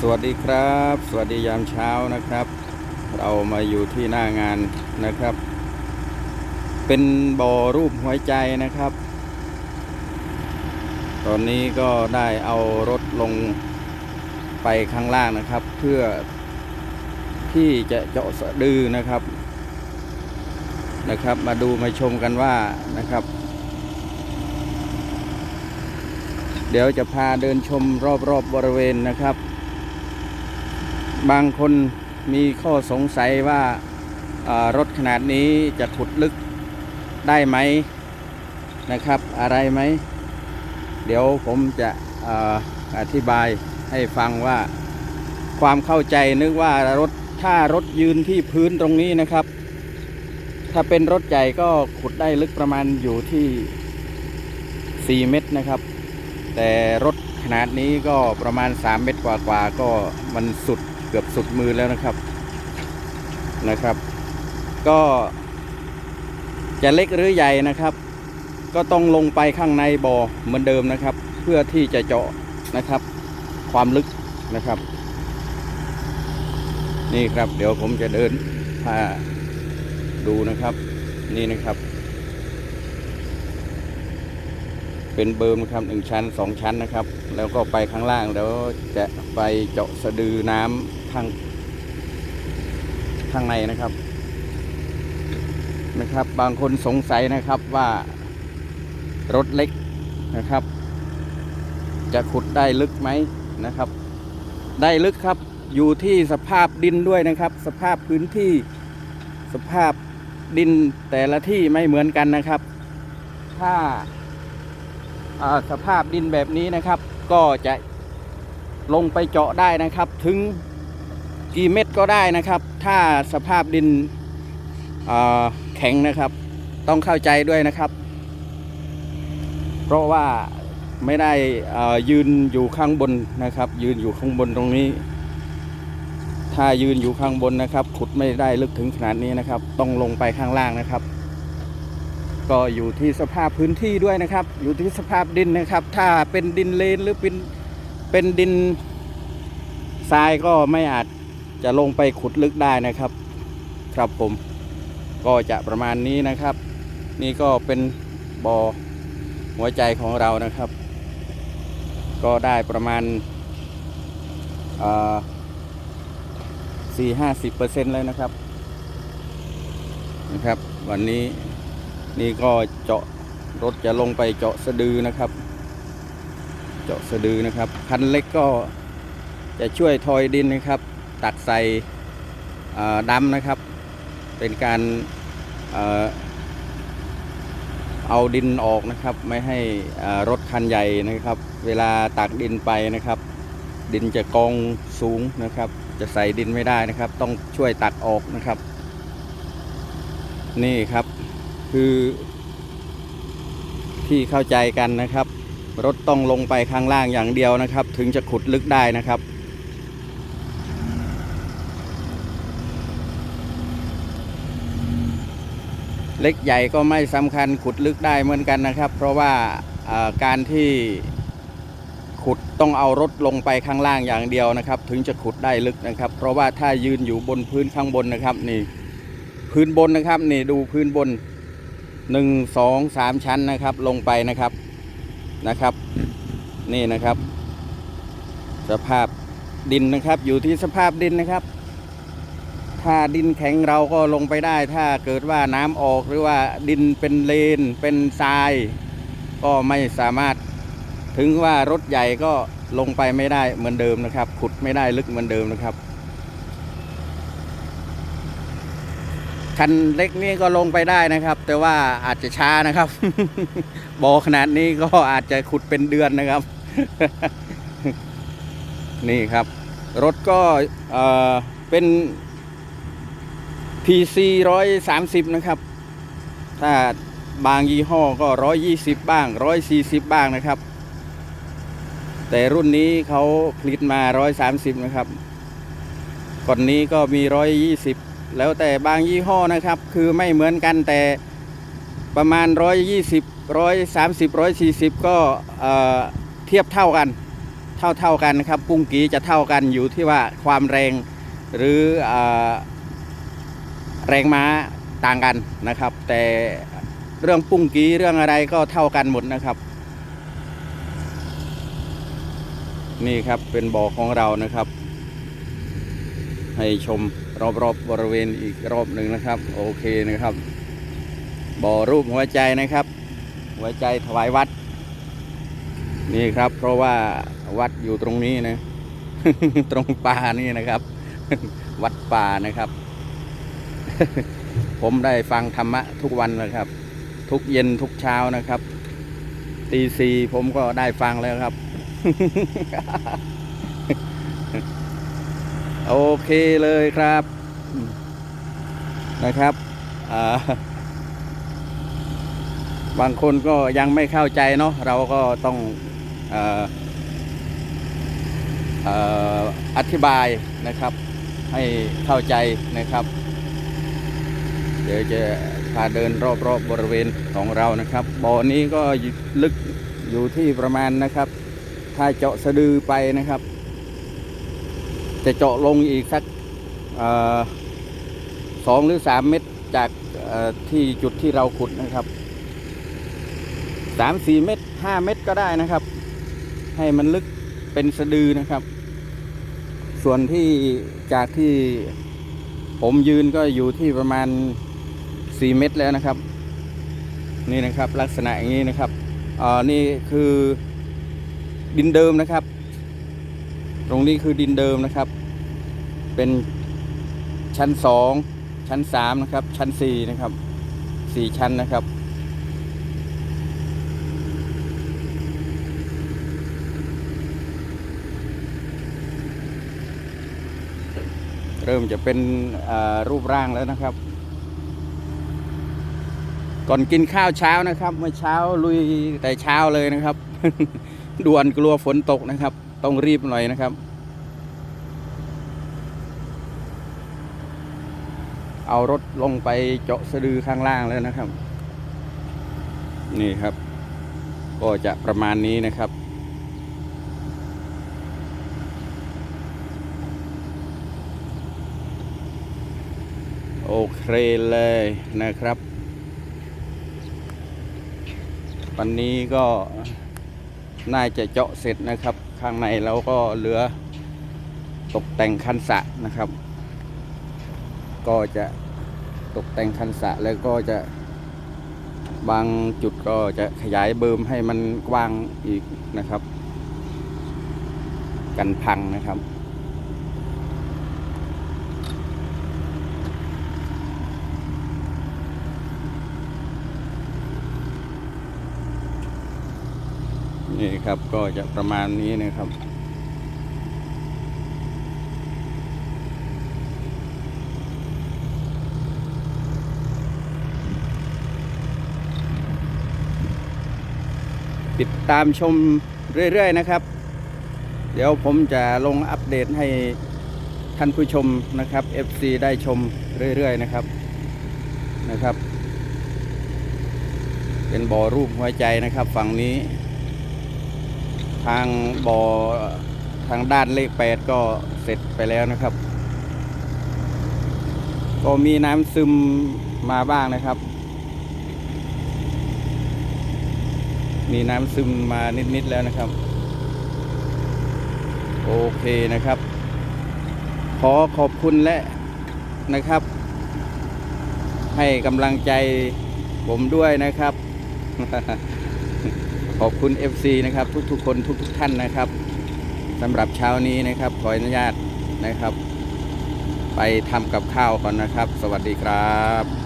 สวัสดีครับ สวัสดียามเช้านะครับ เรามาอยู่ที่หน้างานนะครับ เป็นบ่อรูปหัวใจนะครับ ตอนนี้ก็ได้เอารถลงไปข้างล่างนะครับ เพื่อที่จะเจาะสะดือนะครับนะครับ มาดูมาชมกันว่านะครับ เดี๋ยวจะพาเดินชมรอบๆบบริเวณนะครับ บางคนมีข้อสงสัยว่ารถขนาดนี้จะขุดลึกได้ไหมนะครับ อะไรไหม เดี๋ยวผมจะออธิบายให้ฟังว่าความเข้าใจนึกว่ารถถ้ารถยืนที่พื้นตรงนี้นะครับ ถ้าเป็นรถใหญ่ก็ขุดได้ลึกประมาณอยู่ที่ 4 เมตรนะครับ แต่รถขนาดนี้ก็ประมาณ 3 เมตรกว่าๆก็มันสุด เกือบสุดมือแล้วนะครับนะครับ ก็จะเล็กหรือใหญ่นะครับ ก็ต้องลงไปข้างในบ่อเหมือนเดิมนะครับ เพื่อที่จะเจาะนะครับ ความลึกนะครับ นี่ครับ เดี๋ยวผมจะเดินพาดูนะครับ นี่นะครับ เป็นเบิร์มนะครับหนึ่งชั้นสองชั้นนะครับ แล้วก็ไปข้างล่างแล้วจะไปเจาะสะดือน้ำข้างข้างในนะครับนะครับ บางคนสงสัยนะครับว่ารถเล็กนะครับ จะขุดได้ลึกไหมนะครับ ได้ลึกครับอยู่ที่สภาพดินด้วยนะครับ สภาพพื้นที่สภาพดินแต่ละที่ไม่เหมือนกันนะครับ ถ้า สภาพดินแบบนี้นะครับ ก็จะลงไปเจาะได้นะครับถึงกี่เม็ดก็ได้นะครับ ถ้าสภาพดินแข็งนะครับ ต้องเข้าใจด้วยนะครับ เพราะว่าไม่ได้ยืนอยู่ข้างบนนะครับ ยืนอยู่ข้างบนตรงนี้ ถ้ายืนอยู่ข้างบนนะครับ ขุดไม่ได้ลึกถึงขนาดนี้นะครับ ต้องลงไปข้างล่างนะครับ ก็อยู่ที่สภาพพื้นที่ด้วยนะครับ อยู่ที่สภาพดินนะครับ ถ้าเป็นดินเลนหรือเป็นเป็นดินทรายก็ไม่อาจจะลงไปขุดลึกได้นะครับ ครับผมก็จะประมาณนี้นะครับ นี่ก็เป็นบ่อหัวใจของเรานะครับ ก็ได้ประมาณสี่ห้าสิบเปอร์เซ็นต์เลยนะครับนะครับ วันนี้ นี่ก็เจาะรถจะลงไปเจาะสะดือนะครับ เจาะสะดือนะครับ คันเล็กก็จะช่วยทอยดินนะครับ ตักใส่เอ่อดำนะครับ เป็นการเอาดินออกนะครับ ไม่ให้รถคันใหญ่นะครับ เวลาตักดินไปนะครับ ดินจะกองสูงนะครับ จะใส่ดินไม่ได้นะครับ ต้องช่วยตักออกนะครับ นี่ครับ คือที่เข้าใจกันนะครับ รถต้องลงไปข้างล่างอย่างเดียวนะครับ ถึงจะขุดลึกได้นะครับ เล็กใหญ่ก็ไม่สำคัญขุดลึกได้เหมือนกันนะครับ เพราะว่าการที่ขุดต้องเอารถลงไปข้างล่างอย่างเดียวนะครับ ถึงจะขุดได้ลึกนะครับ เพราะว่าถ้ายืนอยู่บนพื้นข้างบนนะครับนี่พื้นบนนะครับนี่ดูพื้นบน หนึ่งสองสามชั้นนะครับ ลงไปนะครับนะครับ นี่นะครับ สภาพดินนะครับ อยู่ที่สภาพดินนะครับ ถ้าดินแข็งเราก็ลงไปได้ ถ้าเกิดว่าน้ำออกหรือว่าดินเป็นเลน เป็นทราย ก็ไม่สามารถถึงว่ารถใหญ่ก็ลงไปไม่ได้เหมือนเดิมนะครับ ขุดไม่ได้ลึกเหมือนเดิมนะครับ คันเล็กนี่ก็ลงไปได้นะครับ แต่ว่าอาจจะช้านะครับบ่อขนาดนี้ก็อาจจะขุดเป็นเดือนนะครับ นี่ครับ รถก็เออเป็น PC ร้อยสามสิบนะครับ ถ้าบางยี่ห้อก็ร้อยยี่สิบบ้างร้อยสี่สิบบ้างนะครับ แต่รุ่นนี้เขาผลิตมาร้อยสามสิบนะครับก่อนนี้ก็มีร้อยยี่สิบ แล้วแต่บางยี่ห้อนะครับ คือไม่เหมือนกันแต่ประมาณ 120 130 140 ก็เอ่อเทียบเท่ากัน เท่าเท่ากันนะครับปุ้งกีจะเท่ากันอยู่ที่ว่าความแรงหรืออแรงม้าต่างกันนะครับ แต่เรื่องปุ้งกีเรื่องอะไรก็เท่ากันหมดนะครับ นี่ครับเป็นบ่อของเรานะครับ ให้ชมรอบๆบบริเวณอีกรอบหนึ่งนะครับ โอเคนะครับ บ่อรูปหัวใจนะครับ หัวใจถวายวัด นี่ครับ เพราะว่าวัดอยู่ตรงนี้นะ ตรงป่านี่นะครับ วัดป่านะครับ ผมได้ฟังธรรมะทุกวันนะครับ ทุกเย็นทุกเช้านะครับตีสี่ผมก็ได้ฟังแล้วครับ โอเคเลยครับนะครับบางคนก็ยังไม่เข้าใจเนาะเราก็ต้องอออธิบายนะครับ ให้เข้าใจนะครับ เดี๋ยวจะพาเดินรอบๆบบริเวณของเรานะครับบ่อนี้ก็ลึกอยู่ที่ประมาณนะครับ ถ้าเจาะสะดือไปนะครับ จะเจาะลงอีกสักอสองหรือสามเมตรจากที่จุดที่เราขุดนะครับสามสี่เมตรห้าเมตรก็ได้นะครับ ให้มันลึกเป็นสะดือนะครับ ส่วนที่จากที่ผมยืนก็อยู่ที่ประมาณสี่เมตรแล้วนะครับ นี่นะครับลักษณะอย่างนี้นะครับอ่านี่คือดินเดิมนะครับ ตรงนี้คือดินเดิมนะครับ เป็นชั้นสองชั้นสามนะครับ ชั้นสี่นะครับสี่ชั้นนะครับ เริ่มจะเป็นรูปร่างแล้วนะครับ ก่อนกินข้าวเช้านะครับ เมื่อเช้าลุยแต่เช้าเลยนะครับ ด่วนกลัวฝนตกนะครับ ต้องรีบหน่อยนะครับ เอารถลงไปเจาะสะดือข้างล่างแล้วนะครับ นี่ครับ ก็จะประมาณนี้นะครับโอเคเลยนะครับ วันนี้ก็น่าจะเจาะเสร็จนะครับ ข้างในเราก็เหลือตกแต่งคันสะนะครับ ก็จะตกแต่งคันสะแล้วก็จะบางจุดก็จะขยายเบิมให้มันกว้างอีกนะครับ กันพังนะครับ นี่ครับก็จะประมาณนี้นะครับติดตามชมเรื่อย ๆ นะครับ เดี๋ยวผมจะลงอัปเดตให้ท่านผู้ชมนะครับ FC ได้ชมเรื่อย ๆ นะครับนะครับ เป็นบ่อรูปหัวใจนะครับฝั่งนี้ ทางบ่อทางด้านเลขแปดก็เสร็จไปแล้วนะครับ ก็มีน้ำซึมมาบ้างนะครับ มีน้ำซึมมานิดๆแล้วนะครับ โอเคนะครับ ขอขอบคุณและนะครับ ให้กำลังใจผมด้วยนะครับ ขอบคุณ FC นะครับทุกๆคนทุกๆท่านนะครับสำหรับเช้านี้นะครับขออนุญาตนะครับ ไปทำกับข้าวก่อนนะครับ สวัสดีครับ